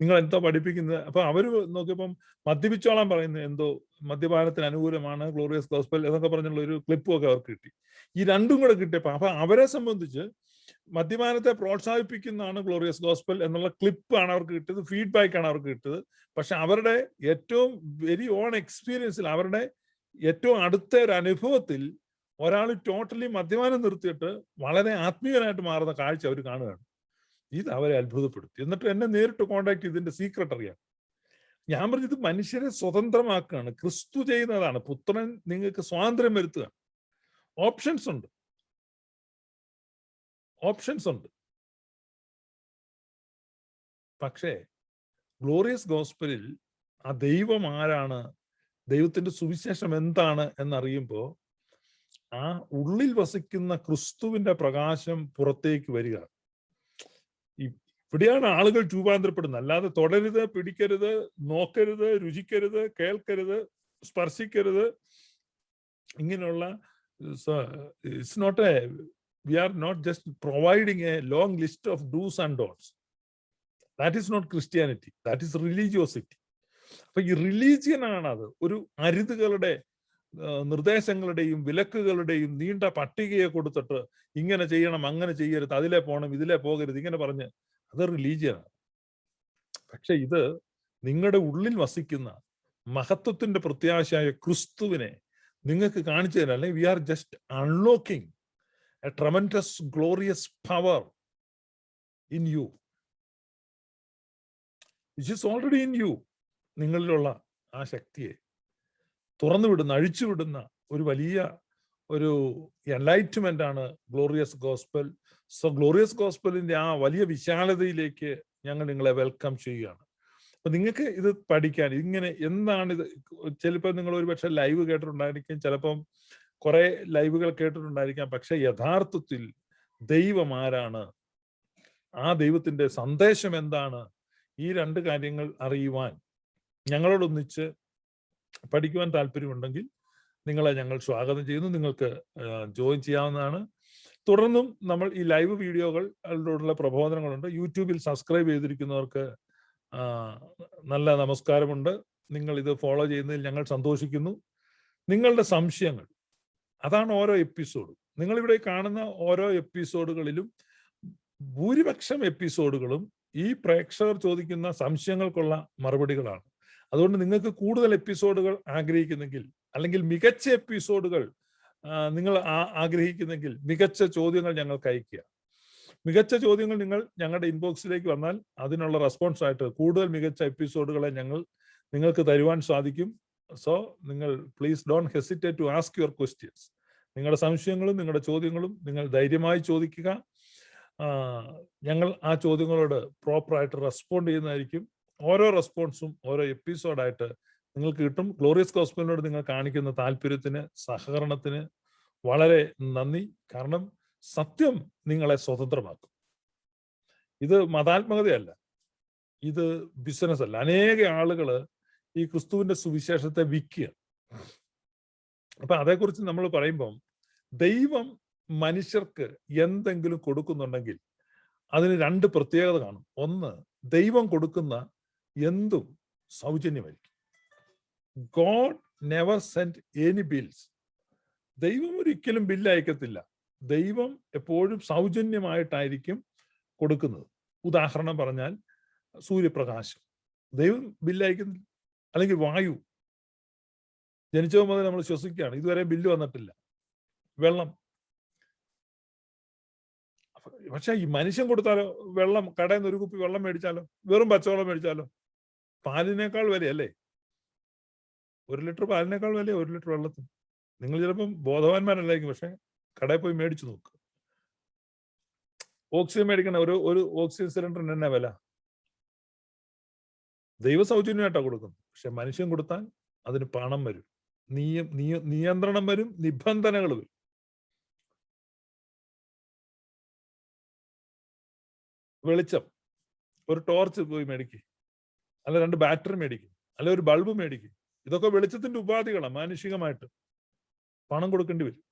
S1: നിങ്ങൾ എന്തോ പഠിപ്പിക്കുന്നത്? അപ്പൊ അവർ നോക്കിയപ്പം മദ്യപിച്ചോളാൻ പറയുന്നത് എന്തോ മദ്യപാനത്തിന് അനുകൂലമാണ് ഗ്ലോറിയസ് ഗോസ്പൽ എന്നൊക്കെ പറഞ്ഞുള്ള ഒരു ക്ലിപ്പും ഒക്കെ അവർക്ക് കിട്ടി. ഈ രണ്ടും കൂടെ കിട്ടിയപ്പോ അപ്പൊ അവരെ സംബന്ധിച്ച് മദ്യപാനത്തെ പ്രോത്സാഹിപ്പിക്കുന്നതാണ് ഗ്ലോറിയസ് ഗോസ്പൽ എന്നുള്ള ക്ലിപ്പ് ആണ് അവർക്ക് കിട്ടിയത് ഫീഡ്ബാക്ക് ആണ് അവർക്ക് കിട്ടിയത്. പക്ഷെ അവരുടെ ഏറ്റവും വെരി ഓൺ എക്സ്പീരിയൻസിൽ അവരുടെ ഏറ്റവും അടുത്ത ഒരു അനുഭവത്തിൽ ഒരാൾ ടോട്ടലി മദ്യപാനം നിർത്തിയിട്ട് വളരെ ആത്മീയനായിട്ട് മാറുന്ന കാഴ്ച അവർ കാണുകയാണ്. ഇത് അവരെ അത്ഭുതപ്പെടുത്തി. എന്നിട്ട് എന്നെ നേരിട്ട് കോണ്ടാക്ട് ഇതിന്റെ സീക്രട്ട് അറിയാം ഞാൻ പറഞ്ഞത് മനുഷ്യരെ സ്വതന്ത്രമാക്കുകയാണ്. ക്രിസ്തു ചെയ്യുന്നതാണ്. പുത്രൻ നിങ്ങൾക്ക് സ്വാതന്ത്ര്യം വരുത്തുകയാണ്. ഓപ്ഷൻസ് ഉണ്ട്. ഓപ്ഷൻസ് ഉണ്ട്. പക്ഷേ ഗ്ലോറിയസ് ഗോസ്പലിൽ ആ ദൈവം ആരാണ് ദൈവത്തിന്റെ സുവിശേഷം എന്താണ് എന്നറിയുമ്പോൾ ആ ഉള്ളിൽ വസിക്കുന്ന ക്രിസ്തുവിന്റെ പ്രകാശം പുറത്തേക്ക് വരിക ഇവിടെയാണ് ആളുകൾ രൂപാന്തരപ്പെടുന്നത്. അല്ലാതെ തുടരുത് പിടിക്കരുത് നോക്കരുത് രുചിക്കരുത് കേൾക്കരുത് സ്പർശിക്കരുത്. ഇങ്ങനെയുള്ള it's not a we are not just providing a long list of do's and don'ts. That is not Christianity. That is religiosity. അപ്പൊ ഈ അത് ഒരു അരുതുകളുടെ നിർദ്ദേശങ്ങളുടെയും വിലക്കുകളുടെയും നീണ്ട പട്ടികയെ കൊടുത്തിട്ട് ഇങ്ങനെ ചെയ്യണം അങ്ങനെ ചെയ്യരുത് അതിലെ പോകണം ഇതിലെ പോകരുത് ഇങ്ങനെ പറഞ്ഞ് അത് റിലീജിയനാണ് പക്ഷെ ഇത് നിങ്ങളുടെ ഉള്ളിൽ വസിക്കുന്ന മഹത്വത്തിന്റെ പ്രത്യാശയായ ക്രിസ്തുവിനെ നിങ്ങൾക്ക് കാണിച്ചു തരാം അല്ലെങ്കിൽ we are just unlocking a tremendous glorious power in you, which is already in you നിങ്ങളിലുള്ള ആ ശക്തിയെ. തുറന്നുവിടുന്ന അഴിച്ചുവിടുന്ന ഒരു വലിയ ഒരു എൻലൈറ്റ്മെന്റ് ആണ് ഗ്ലോറിയസ് ഗോസ്പൽ സോ ഗ്ലോറിയസ് ഗോസ്പലിന്റെ ആ വലിയ വിശാലതയിലേക്ക് ഞങ്ങൾ നിങ്ങളെ വെൽക്കം ചെയ്യുകയാണ്. അപ്പൊ നിങ്ങൾക്ക് ഇത് പഠിക്കാൻ ഇങ്ങനെ എന്താണ് ഇത്? ചിലപ്പോൾ നിങ്ങൾ ഒരുപക്ഷെ ലൈവ് കേട്ടിട്ടുണ്ടായിരിക്കും ചിലപ്പം കുറെ ലൈവുകൾ കേട്ടിട്ടുണ്ടായിരിക്കാം. പക്ഷെ യഥാർത്ഥത്തിൽ ദൈവം ആരാണ്? ആ ദൈവത്തിന്റെ സന്ദേശം എന്താണ്? ഈ രണ്ട് കാര്യങ്ങൾ അറിയുവാൻ ഞങ്ങളോടൊന്നിച്ച് പഠിക്കുവാൻ താല്പര്യമുണ്ടെങ്കിൽ നിങ്ങളെ ഞങ്ങൾ സ്വാഗതം ചെയ്യുന്നു. നിങ്ങൾക്ക് ജോയിൻ ചെയ്യാവുന്നതാണ്. തുടർന്നും നമ്മൾ ഈ ലൈവ് വീഡിയോകളിലൂടെയുള്ള പ്രബോധനങ്ങളുണ്ട്. യൂട്യൂബിൽ സബ്സ്ക്രൈബ് ചെയ്തിരിക്കുന്നവർക്ക് നല്ല നമസ്കാരമുണ്ട്. നിങ്ങൾ ഇത് ഫോളോ ചെയ്യുന്നതിൽ ഞങ്ങൾ സന്തോഷിക്കുന്നു. നിങ്ങളുടെ സംശയങ്ങൾ അതാണ് ഓരോ എപ്പിസോഡും. നിങ്ങളിവിടെ കാണുന്ന ഓരോ എപ്പിസോഡുകളിലും ഭൂരിപക്ഷം എപ്പിസോഡുകളും ഈ പ്രേക്ഷകർ ചോദിക്കുന്ന സംശയങ്ങൾക്കുള്ള മറുപടികളാണ്. അതുകൊണ്ട് നിങ്ങൾക്ക് കൂടുതൽ എപ്പിസോഡുകൾ ആഗ്രഹിക്കുന്നെങ്കിൽ അല്ലെങ്കിൽ മികച്ച എപ്പിസോഡുകൾ നിങ്ങൾ ആഗ്രഹിക്കുന്നെങ്കിൽ മികച്ച ചോദ്യങ്ങൾ ഞങ്ങൾക്ക് അയക്കുക മികച്ച ചോദ്യങ്ങൾ നിങ്ങൾ ഞങ്ങളുടെ ഇൻബോക്സിലേക്ക് വന്നാൽ അതിനുള്ള റെസ്പോൺസ് ആയിട്ട് കൂടുതൽ മികച്ച എപ്പിസോഡുകളെ ഞങ്ങൾ നിങ്ങൾക്ക് തരുവാൻ സാധിക്കും. സോ നിങ്ങൾ please don't hesitate to ask your questions നിങ്ങളുടെ സംശയങ്ങളും നിങ്ങളുടെ ചോദ്യങ്ങളും നിങ്ങൾ ധൈര്യമായി ചോദിക്കുക. ഞങ്ങൾ ആ ചോദ്യങ്ങളോട് പ്രോപ്പറായിട്ട് റെസ്പോണ്ട് ചെയ്യുന്നതായിരിക്കും. ഓരോ റെസ്പോൺസും ഓരോ എപ്പിസോഡായിട്ട് നിങ്ങൾക്ക് കിട്ടും. ഗ്ലോറിയസ് ഗോസ്പലിനോട് നിങ്ങൾ കാണിക്കുന്ന താല്പര്യത്തിന് സഹകരണത്തിന് വളരെ നന്ദി. കാരണം സത്യം നിങ്ങളെ സ്വതന്ത്രമാക്കും. ഇത് മതാത്മകതയല്ല. ഇത് ബിസിനസ് അല്ല. അനേക ആളുകൾ ഈ ക്രിസ്തുവിന്റെ സുവിശേഷത്തെ വിൽക്കുക. അപ്പൊ അതേക്കുറിച്ച് നമ്മൾ പറയുമ്പം ദൈവം മനുഷ്യർക്ക് എന്തെങ്കിലും കൊടുക്കുന്നുണ്ടെങ്കിൽ അതിന് രണ്ട് പ്രത്യേകത കാണും. ഒന്ന് ദൈവം കൊടുക്കുന്ന എന്തും സൗജന്യമായിരിക്കും. God never send any bills. ദൈവം ഒരിക്കലും ബില്ല് അയക്കത്തില്ല. ദൈവം എപ്പോഴും സൗജന്യമായിട്ടായിരിക്കും കൊടുക്കുന്നത്. ഉദാഹരണം പറഞ്ഞാൽ സൂര്യപ്രകാശം. ദൈവം ബില്ല് അയക്കുന്നില്ല. അല്ലെങ്കിൽ വായു. ജനിച്ചത് മുതൽ നമ്മൾ ശ്വസിക്കുകയാണ്. ഇതുവരെ ബില്ല് വന്നിട്ടില്ല. വെള്ളം. പക്ഷെ ഈ മനുഷ്യൻ കൊടുത്താലോ വെള്ളം കടയിൽ നിന്ന് ഒരു കുപ്പി വെള്ളം മേടിച്ചാലോ? വെറും പച്ചവെള്ളം മേടിച്ചാലോ? പാലിനേക്കാൾ വിലയല്ലേ? ഒരു ലിറ്റർ പാലിനേക്കാൾ വില ഒരു ലിറ്റർ വെള്ളത്തിന്. നിങ്ങൾ ചിലപ്പം ബോധവാന്മാരല്ലായിരിക്കും പക്ഷെ കടയിൽ പോയി മേടിച്ചു നോക്ക്. ഓക്സിജൻ മേടിക്കണ ഒരു ഒരു ഓക്സിജൻ സിലിണ്ടറിന് തന്നെ വില? ദൈവ സൗജന്യമായിട്ടാണ് കൊടുക്കുന്നത്. പക്ഷെ മനുഷ്യൻ കൊടുത്താൽ അതിന് പണം വരും. നിയ നിയ- നിയന്ത്രണം വരും നിബന്ധനകൾ വരും. വെളിച്ചം. ഒരു ടോർച്ച് പോയി മേടിക്കും. അല്ല രണ്ട് ബാറ്ററി മേടിക്കും. അല്ല ഒരു ബൾബ് മേടിക്കും. ഇതൊക്കെ വെളിച്ചത്തിന്റെ ഉപാധികളാണ് മാനുഷികമായിട്ട്. പണം കൊടുക്കേണ്ടി വരും.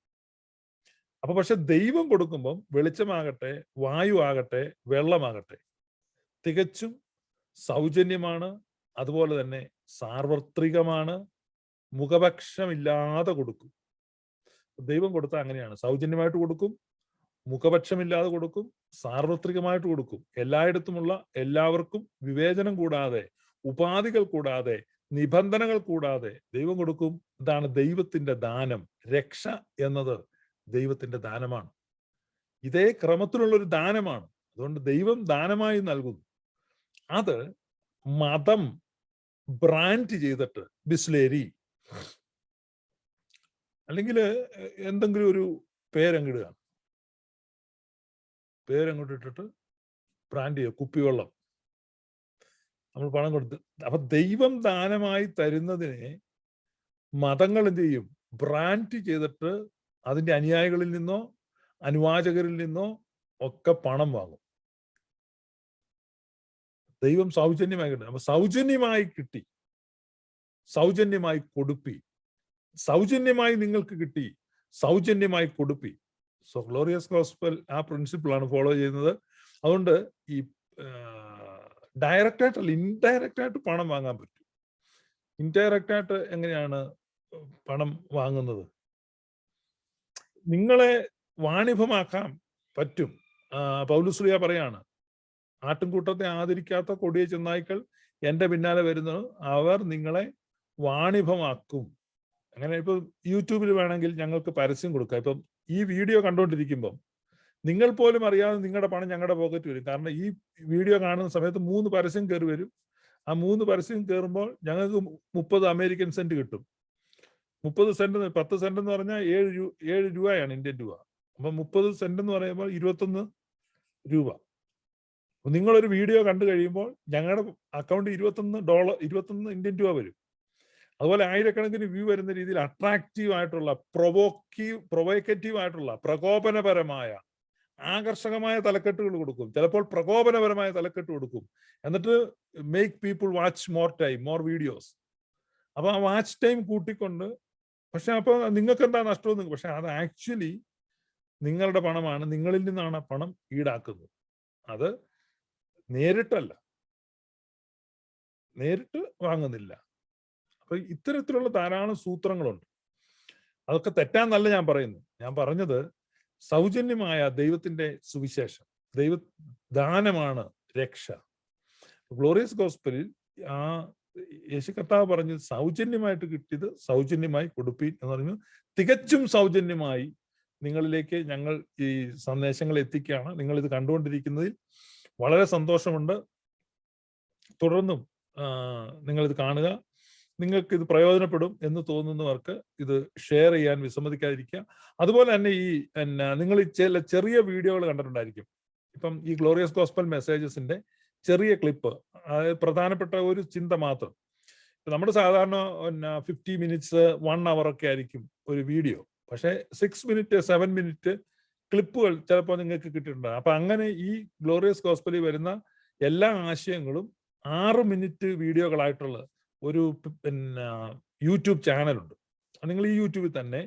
S1: അപ്പൊ പക്ഷെ ദൈവം കൊടുക്കുമ്പം വെളിച്ചമാകട്ടെ വായു ആകട്ടെ വെള്ളമാകട്ടെ തികച്ചും സൗജന്യമാണ് അതുപോലെ തന്നെ സാർവത്രികമാണ് മുഖപക്ഷമില്ലാതെ കൊടുക്കും. ദൈവം കൊടുത്താൽ അങ്ങനെയാണ്. സൗജന്യമായിട്ട് കൊടുക്കും മുഖപക്ഷമില്ലാതെ കൊടുക്കും സാർവത്രികമായിട്ട് കൊടുക്കും. എല്ലായിടത്തുമുള്ള എല്ലാവർക്കും വിവേചനം കൂടാതെ ഉപാധികൾ കൂടാതെ നിബന്ധനകൾ കൂടാതെ ദൈവം കൊടുക്കും. ഇതാണ് ദൈവത്തിന്റെ ദാനം. രക്ഷ എന്നത് ദൈവത്തിന്റെ ദാനമാണ്. ഇതേ ക്രമത്തിലുള്ള ഒരു ദാനമാണ്. അതുകൊണ്ട് ദൈവം ദാനമായി നൽകുന്നു. അത് മതം ബ്രാൻഡ് ചെയ്തിട്ട് ബിസ്ലേരി. അല്ലെങ്കിൽ എന്തെങ്കിലും ഒരു പേരങ്ങിടുക. പേരങ്ങോട്ട് ഇട്ടിട്ട് ബ്രാൻഡ് ചെയ്യുക കുപ്പിവെള്ളം. നമ്മൾ പണം കൊടുത്ത്. അപ്പൊ ദൈവം ദാനമായി തരുന്നതിനെ മതങ്ങൾ എന്ത് ചെയ്യും? ബ്രാൻഡ് ചെയ്തിട്ട് അതിന്റെ അനുയായികളിൽ നിന്നോ അനുവാചകരിൽ നിന്നോ ഒക്കെ പണം വാങ്ങും. ദൈവം സൗജന്യമായി കിട്ടും. അപ്പൊ സൗജന്യമായി കിട്ടി. സൗജന്യമായി കൊടുപ്പി. സൗജന്യമായി നിങ്ങൾക്ക് കിട്ടി. സൗജന്യമായി കൊടുപ്പി. സോ ഗ്ലോറിയസ് ഗോസ്പൽ ആ പ്രിൻസിപ്പിളാണ് ഫോളോ ചെയ്യുന്നത്. അതുകൊണ്ട് ഈ ഡയറക്റ്റ് ആയിട്ടല്ല ഇൻഡയറക്റ്റ് ആയിട്ട് പണം വാങ്ങാൻ പറ്റും. ഇൻഡയറക്റ്റ് ആയിട്ട് എങ്ങനെയാണ് പണം വാങ്ങുന്നത്? നിങ്ങളെ വാണിഭമാക്കാൻ പറ്റും. പൗലുശ്രീയ പറയാണ് ആട്ടിൻകൂട്ടത്തെ ആദരിക്കാത്ത കൊടിയ ചെന്നായ്ക്കൾ എന്റെ പിന്നാലെ വരുന്നു. അവർ നിങ്ങളെ വാണിഭമാക്കും. അങ്ങനെ ഇപ്പൊ യൂട്യൂബിൽ വേണമെങ്കിൽ ഞങ്ങൾക്ക് പരസ്യം കൊടുക്കാം. ഇപ്പം ഈ വീഡിയോ കണ്ടുകൊണ്ടിരിക്കുമ്പം നിങ്ങൾ പോലും അറിയാതെ നിങ്ങളുടെ പണം ഞങ്ങളുടെ പോക്കറ്റ് വരും. കാരണം ഈ വീഡിയോ കാണുന്ന സമയത്ത് മൂന്ന് പരസ്യം കയറി വരും. ആ മൂന്ന് പരസ്യം കയറുമ്പോൾ ഞങ്ങൾക്ക് മുപ്പത് അമേരിക്കൻ സെന്റ് കിട്ടും. മുപ്പത് സെന്റ് പത്ത് സെന്റ് എന്ന് പറഞ്ഞാൽ ഏഴ് രൂപ ഏഴ് രൂപയാണ് ഇന്ത്യൻ രൂപ. അപ്പൊ മുപ്പത് സെന്റ് എന്ന് പറയുമ്പോൾ ഇരുപത്തൊന്ന് രൂപ. നിങ്ങളൊരു വീഡിയോ കണ്ടു കഴിയുമ്പോൾ ഞങ്ങളുടെ അക്കൗണ്ട് ഇരുപത്തൊന്ന് ഡോളർ ഇരുപത്തൊന്ന് ഇന്ത്യൻ രൂപ വരും. അതുപോലെ ആയിരക്കണക്കിന് വ്യൂ വരുന്ന രീതിയിൽ അട്രാക്റ്റീവ് ആയിട്ടുള്ള പ്രൊവോക്കീവ് പ്രൊവോക്കേറ്റീവ് ആയിട്ടുള്ള പ്രകോപനപരമായ ആകർഷകമായ തലക്കെട്ടുകൾ കൊടുക്കും. ചിലപ്പോൾ പ്രകോപനപരമായ തലക്കെട്ട് കൊടുക്കും. എന്നിട്ട് make people watch more time more videos അപ്പൊ ആ വാച്ച് ടൈം കൂട്ടിക്കൊണ്ട് പക്ഷെ അപ്പൊ നിങ്ങൾക്ക് എന്താ നഷ്ടം പക്ഷെ അത് ആക്ച്വലി നിങ്ങളുടെ പണമാണ്. നിങ്ങളിൽ നിന്നാണ് പണം ഈടാക്കുന്നത്. അത് നേരിട്ടല്ല. നേരിട്ട് വാങ്ങുന്നില്ല. അപ്പൊ ഇത്തരത്തിലുള്ള ധാരാളം സൂത്രങ്ങളുണ്ട്. അതൊക്കെ തെറ്റാന്നല്ല ഞാൻ പറയുന്നു ഞാൻ പറഞ്ഞത് സൗജന്യമായ ദൈവത്തിന്റെ സുവിശേഷം ദൈവ ദാനമാണ് രക്ഷ. ഗ്ലോറിയസ് ഗോസ്പലിൽ ആ യേശു കർത്താവ് പറഞ്ഞു സൗജന്യമായിട്ട് കിട്ടിയത് സൗജന്യമായി കൊടുപ്പി എന്ന് പറഞ്ഞു. തികച്ചും സൗജന്യമായി നിങ്ങളിലേക്ക് ഞങ്ങൾ ഈ സന്ദേശങ്ങൾ എത്തിക്കുകയാണ്. നിങ്ങൾ ഇത് കണ്ടുകൊണ്ടിരിക്കുന്നതിൽ വളരെ സന്തോഷമുണ്ട്. തുടർന്നും നിങ്ങൾ ഇത് കാണുക. നിങ്ങൾക്ക് ഇത് പ്രയോജനപ്പെടും എന്ന് തോന്നുന്നവർക്ക് ഇത് ഷെയർ ചെയ്യാൻ വിസമ്മതിക്കാതിരിക്കുക. അതുപോലെ തന്നെ ഈ നിങ്ങൾ ചില ചെറിയ വീഡിയോകൾ കണ്ടിട്ടുണ്ടായിരിക്കും. ഇപ്പം ഈ ഗ്ലോറിയസ് ഗോസ്പൽ മെസ്സേജസിന്റെ ചെറിയ ക്ലിപ്പ് അതായത് പ്രധാനപ്പെട്ട ഒരു ചിന്ത മാത്രം. നമ്മുടെ സാധാരണ പിന്നെ ഫിഫ്റ്റി മിനിറ്റ്സ് വൺ അവർ ഒക്കെ ആയിരിക്കും ഒരു വീഡിയോ. പക്ഷേ സിക്സ് മിനിറ്റ് സെവൻ മിനിറ്റ് ക്ലിപ്പുകൾ ചിലപ്പോൾ നിങ്ങൾക്ക് കിട്ടിയിട്ടുണ്ടാകും അപ്പൊ അങ്ങനെ ഈ ഗ്ലോറിയസ് ഗോസ്പലി വരുന്ന എല്ലാ ആശയങ്ങളും ആറ് മിനിറ്റ് വീഡിയോകളായിട്ടുള്ള ഒരു പിന്നെ യൂട്യൂബ് ചാനലുണ്ട്. നിങ്ങൾ ഈ യൂട്യൂബിൽ തന്നെ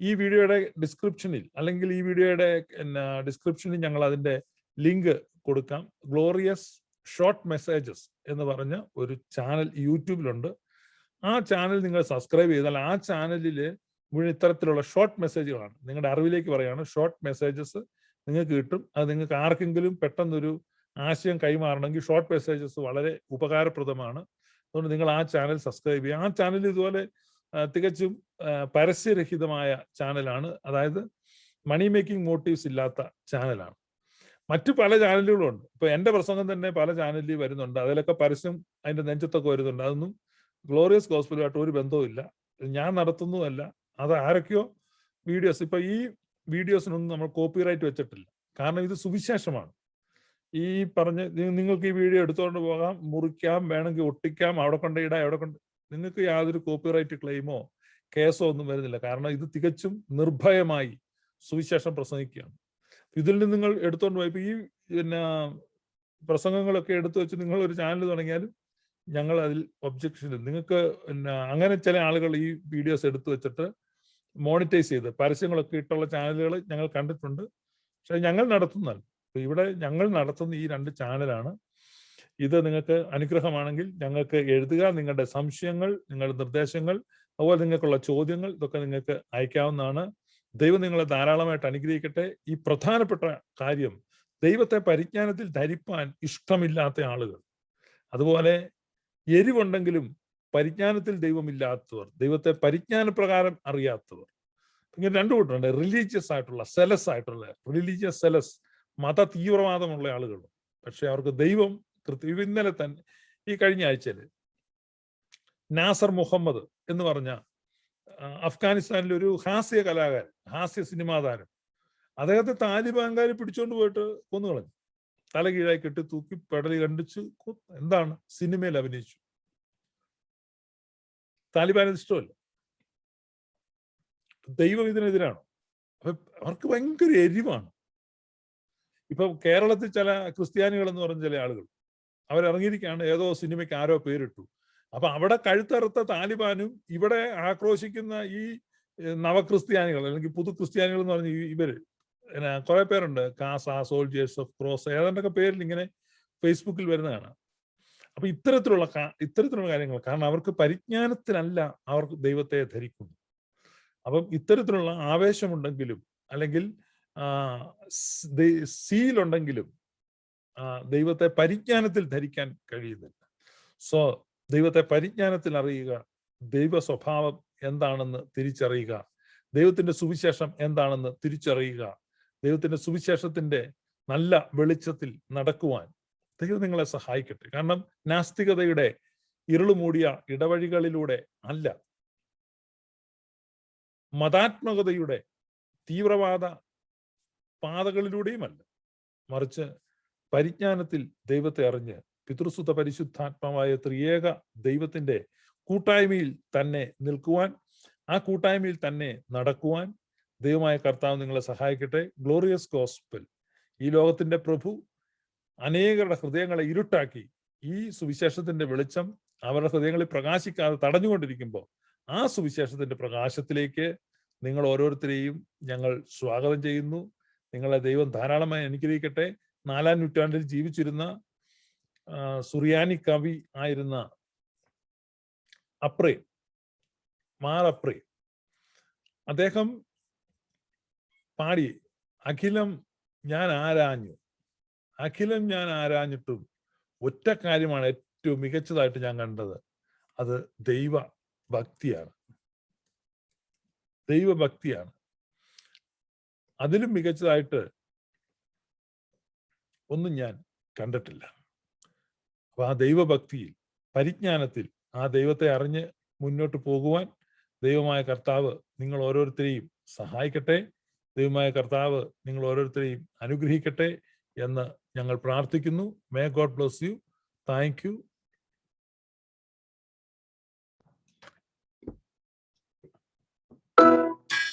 S1: ഈ വീഡിയോയുടെ ഡിസ്ക്രിപ്ഷനിൽ അല്ലെങ്കിൽ ഈ വീഡിയോയുടെ പിന്നെ ഡിസ്ക്രിപ്ഷനിൽ ഞങ്ങൾ അതിന്റെ ലിങ്ക് കൊടുക്കാം. ഗ്ലോറിയസ് ഷോർട്ട് മെസ്സേജസ് എന്ന് പറഞ്ഞ ഒരു ചാനൽ യൂട്യൂബിലുണ്ട്. ആ ചാനൽ നിങ്ങൾ സബ്സ്ക്രൈബ് ചെയ്താൽ ആ ചാനലിൽ മുഴുവൻ ഇത്തരത്തിലുള്ള ഷോർട്ട് മെസ്സേജുകളാണ് നിങ്ങളുടെ അറിവിലേക്ക് പറയുകയാണ് ഷോർട്ട് മെസ്സേജസ് നിങ്ങൾക്ക് കിട്ടും. അത് നിങ്ങൾക്ക് ആർക്കെങ്കിലും പെട്ടെന്നൊരു ആശയം കൈമാറണമെങ്കിൽ ഷോർട്ട് മെസ്സേജസ് വളരെ ഉപകാരപ്രദമാണ്. അതുകൊണ്ട് നിങ്ങൾ ആ ചാനൽ സബ്സ്ക്രൈബ് ചെയ്യുക. ആ ചാനൽ ഇതുപോലെ തികച്ചും പരസ്യരഹിതമായ ചാനലാണ് അതായത് മണി മേക്കിംഗ് മോട്ടീവ്സ് ഇല്ലാത്ത ചാനലാണ് മറ്റു പല ചാനലുകളും ഉണ്ട്. ഇപ്പൊ എന്റെ പ്രസംഗം തന്നെ പല ചാനലിൽ വരുന്നുണ്ട്. അതിലൊക്കെ പരസ്യം അതിന്റെ നെഞ്ചത്തൊക്കെ വരുന്നുണ്ട്. അതൊന്നും ഗ്ലോറിയസ് ഗോസ്പലുമായിട്ട് ഒരു ബന്ധവുമില്ല. ഞാൻ നടത്തുന്നതല്ല അത് ആരൊക്കെയോ വീഡിയോസ് ഇപ്പൊ ഈ വീഡിയോസിനൊന്നും നമ്മൾ കോപ്പിറൈറ്റ് വെച്ചിട്ടില്ല. കാരണം ഇത് സുവിശേഷമാണ്. ഈ പറഞ്ഞ് നിങ്ങൾക്ക് ഈ വീഡിയോ എടുത്തുകൊണ്ട് പോകാം മുറിക്കാം വേണമെങ്കിൽ ഒട്ടിക്കാം അവിടെ കൊണ്ട് ഇടാം എവിടെ കൊണ്ട് നിങ്ങൾക്ക് യാതൊരു കോപ്പിറൈറ്റ് ക്ലെയിമോ കേസോ ഒന്നും വരുന്നില്ല. കാരണം ഇത് തികച്ചും നിർഭയമായി സുവിശേഷം പ്രസംഗിക്കുകയാണ്. ഇതിൽ നിന്ന് നിങ്ങൾ എടുത്തുകൊണ്ട് പോയി. ഈ പിന്നെ പ്രസംഗങ്ങളൊക്കെ എടുത്തു വെച്ച് നിങ്ങൾ ഒരു ചാനൽ തുടങ്ങിയാലും ഞങ്ങൾ അതിൽ ഒബ്ജക്ഷൻ നിങ്ങൾക്ക് പിന്നെ അങ്ങനെ ചില ആളുകൾ ഈ വീഡിയോസ് എടുത്തു വെച്ചിട്ട് മോണിറ്റൈസ് ചെയ്ത്. പരസ്യങ്ങളൊക്കെ ഇട്ടുള്ള ചാനലുകൾ ഞങ്ങൾ കണ്ടിട്ടുണ്ട്. പക്ഷെ ഞങ്ങൾ നടത്തുന്നതല്ല. ഇപ്പൊ ഇവിടെ ഞങ്ങൾ നടത്തുന്ന ഈ രണ്ട് ചാനലാണ് ഇത് നിങ്ങൾക്ക് അനുഗ്രഹമാണെങ്കിൽ ഞങ്ങൾക്ക് എഴുതുക. നിങ്ങളുടെ സംശയങ്ങൾ നിങ്ങളുടെ നിർദ്ദേശങ്ങൾ അതുപോലെ നിങ്ങൾക്കുള്ള ചോദ്യങ്ങൾ ഇതൊക്കെ നിങ്ങൾക്ക് അയക്കാവുന്നതാണ്. ദൈവം നിങ്ങളെ ധാരാളമായിട്ട് അനുഗ്രഹിക്കട്ടെ. ഈ പ്രധാനപ്പെട്ട കാര്യം ദൈവത്തെ പരിജ്ഞാനത്തിൽ ധരിപ്പാൻ ഇഷ്ടമില്ലാത്ത ആളുകൾ. അതുപോലെ എരിവുണ്ടെങ്കിലും പരിജ്ഞാനത്തിൽ ദൈവമില്ലാത്തവർ ദൈവത്തെ പരിജ്ഞാന പ്രകാരം അറിയാത്തവർ. ഇങ്ങനെ രണ്ടു കൂട്ടുണ്ട് റിലീജിയസ് ആയിട്ടുള്ള സെലസ് ആയിട്ടുള്ള റിലീജിയസ് സെലസ് മത തീവ്രവാദമുള്ള ആളുകൾ. പക്ഷെ അവർക്ക് ദൈവം കൃത്യം ഇന്നലെ തന്നെ ഈ കഴിഞ്ഞ ആഴ്ചയിൽ നാസർ മുഹമ്മദ് എന്ന് പറഞ്ഞ അഫ്ഗാനിസ്ഥാനിലെ ഒരു ഹാസ്യ കലാകാരൻ ഹാസ്യ സിനിമാ താരം. അദ്ദേഹത്തെ താലിബാൻകാർ പിടിച്ചോണ്ട് പോയിട്ട് കൊന്നുകളഞ്ഞു. തല കീഴായി കെട്ടി തൂക്കി പെടലി കണ്ടിച്ച് എന്താണ്? സിനിമയിൽ അഭിനയിച്ചു. താലിബാൻ ഇഷ്ടമല്ല ദൈവം ഇതിനെതിരാണ്. അപ്പൊ അവർക്ക് ഭയങ്കര എരിവാണ്. ഇപ്പൊ കേരളത്തിൽ ചില ക്രിസ്ത്യാനികൾ എന്ന് പറഞ്ഞ ചില ആളുകൾ അവരിറങ്ങിയിരിക്കുകയാണ് ഏതോ സിനിമയ്ക്ക് ആരോ പേരിട്ടു. അപ്പൊ അവിടെ കഴുത്തറുത്ത താലിബാനും ഇവിടെ ആക്രോശിക്കുന്ന ഈ നവക്രിസ്ത്യാനികൾ അല്ലെങ്കിൽ പുതു ക്രിസ്ത്യാനികൾ എന്ന് പറഞ്ഞ ഇവർ കുറെ പേരുണ്ട്. കാസ സോൾജേഴ്സ് ഓഫ് ക്രോസ് ഏതാണ്ടൊക്കെ പേരിൽ ഇങ്ങനെ ഫേസ്ബുക്കിൽ വരുന്നതാണ്. അപ്പൊ ഇത്തരത്തിലുള്ള ഇത്തരത്തിലുള്ള കാര്യങ്ങൾ കാരണം അവർക്ക് പരിജ്ഞാനത്തിനല്ല അവർക്ക് ദൈവത്തെ ധരിക്കുന്നു അപ്പം ഇത്തരത്തിലുള്ള ആവേശമുണ്ടെങ്കിലും അല്ലെങ്കിൽ സീലുണ്ടെങ്കിലും ദൈവത്തെ പരിജ്ഞാനത്തിൽ ധരിക്കാൻ കഴിയുന്നില്ല. സോ ദൈവത്തെ പരിജ്ഞാനത്തിൽ അറിയുക ദൈവ സ്വഭാവം എന്താണെന്ന് തിരിച്ചറിയുക ദൈവത്തിന്റെ സുവിശേഷം എന്താണെന്ന് തിരിച്ചറിയുക ദൈവത്തിന്റെ സുവിശേഷത്തിന്റെ നല്ല വെളിച്ചത്തിൽ നടക്കുവാൻ ദൈവം നിങ്ങളെ സഹായിക്കട്ടെ. കാരണം നാസ്തികതയുടെ ഇരുളുമൂടിയ ഇടവഴികളിലൂടെ അല്ല. മതാത്മകതയുടെ തീവ്രവാദ പാതകളിലൂടെയുമല്ല. മറിച്ച് പരിജ്ഞാനത്തിൽ ദൈവത്തെ അറിഞ്ഞ് പിതൃസുത പരിശുദ്ധാത്മാവായ ത്രിയേക ദൈവത്തിന്റെ കൂട്ടായ്മയിൽ തന്നെ നിൽക്കുവാൻ ആ കൂട്ടായ്മയിൽ തന്നെ നടക്കുവാൻ ദൈവമായ കർത്താവ് നിങ്ങളെ സഹായിക്കട്ടെ. ഗ്ലോറിയസ് ഗോസ്പൽ ഈ ലോകത്തിന്റെ പ്രഭു അനേകരുടെ ഹൃദയങ്ങളെ ഇരുട്ടാക്കി. ഈ സുവിശേഷത്തിന്റെ വെളിച്ചം അവരുടെ ഹൃദയങ്ങളിൽ പ്രകാശിക്കാതെ തടഞ്ഞുകൊണ്ടിരിക്കുമ്പോൾ ആ സുവിശേഷത്തിന്റെ പ്രകാശത്തിലേക്ക് നിങ്ങൾ ഓരോരുത്തരെയും ഞങ്ങൾ സ്വാഗതം ചെയ്യുന്നു. നിങ്ങളെ ദൈവം ധാരാളമായി അനുഗ്രഹിക്കട്ടെ. നാലാം നൂറ്റാണ്ടിൽ ജീവിച്ചിരുന്ന സുറിയാനി കവി ആയിരുന്ന അപ്രേ മാർ അപ്രേ അദ്ദേഹം പാടി അഖിലം ഞാൻ ആരാഞ്ഞു? അഖിലം ഞാൻ ആരാഞ്ഞിട്ടും ഒറ്റ കാര്യമാണ് ഏറ്റവും മികച്ചതായിട്ട് ഞാൻ കണ്ടത്. അത് ദൈവ ഭക്തിയാണ്. ദൈവഭക്തിയാണ് അതിലും മികച്ചതായിട്ട് ഒന്നും ഞാൻ കണ്ടിട്ടില്ല. അപ്പൊ ആ ദൈവഭക്തിയിൽ പരിജ്ഞാനത്തിൽ ആ ദൈവത്തെ അറിഞ്ഞ് മുന്നോട്ട് പോകുവാൻ ദൈവമായ കർത്താവ് നിങ്ങൾ ഓരോരുത്തരെയും സഹായിക്കട്ടെ. ദൈവമായ കർത്താവ് നിങ്ങൾ ഓരോരുത്തരെയും അനുഗ്രഹിക്കട്ടെ എന്ന് ഞങ്ങൾ പ്രാർത്ഥിക്കുന്നു. May God bless you thank you